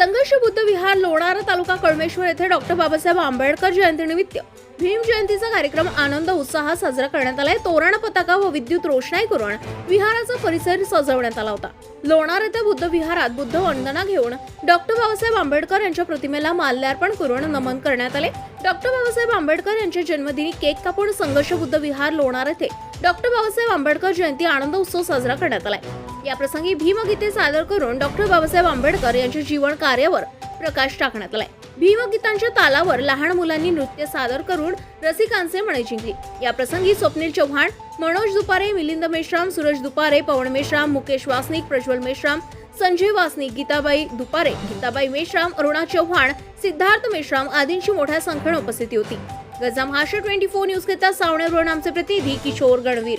संघर्ष बुद्ध विहार लोणारा तालुका कळमेश्वर येथे डॉक्टर बाबासाहेब आंबेडकर जयंतीनिमित्त भीम जयंतीचा कार्यक्रम आनंद उत्साहात साजरा करण्यात आलाय तोरण पताका व विद्युत रोषणाई करून विहाराचा परिसर सजवण्यात आला होता. लोणार येथे बुद्ध विहारात बुद्ध वंदना घेऊन डॉक्टर बाबासाहेब आंबेडकर यांच्या प्रतिमेला माल्यार्पण करून नमन करण्यात आले. डॉक्टर बाबासाहेब आंबेडकर यांच्या जन्मदिनी केक कापून संघर्ष बुद्ध विहार लोणार येथे डॉक्टर बाबासाहेब आंबेडकर जयंती आनंद उत्सव साजरा करण्यात आलाय या प्रसंगी भीमगीते सादर करून डॉक्टर बाबासाहेब आंबेडकर यांच्या जीवन कार्यावर प्रकाश टाकण्यात आलाय. भीमगीतांच्या तालावर लहान मुलांनी नृत्य सादर करून रसिकांचे मने जिंकली. या प्रसंगी स्वप्नील चव्हाण मनोज दुपारे मिलिंद मेश्राम सूरज दुपारे पवन मेश्राम मुकेश वासनिक प्रज्वल मेश्राम संजय वासनिक गीताबाई दुपारे गीताबाई मेश्राम अरुणा चव्हाण सिद्धार्थ मेश्राम आदींची मोठ्या संख्येने उपस्थिती होती. गजा महाराष्ट्र ट्वेंटी फोर न्यूज घेता सावणे आमचे प्रतिनिधी किशोर गणवीर.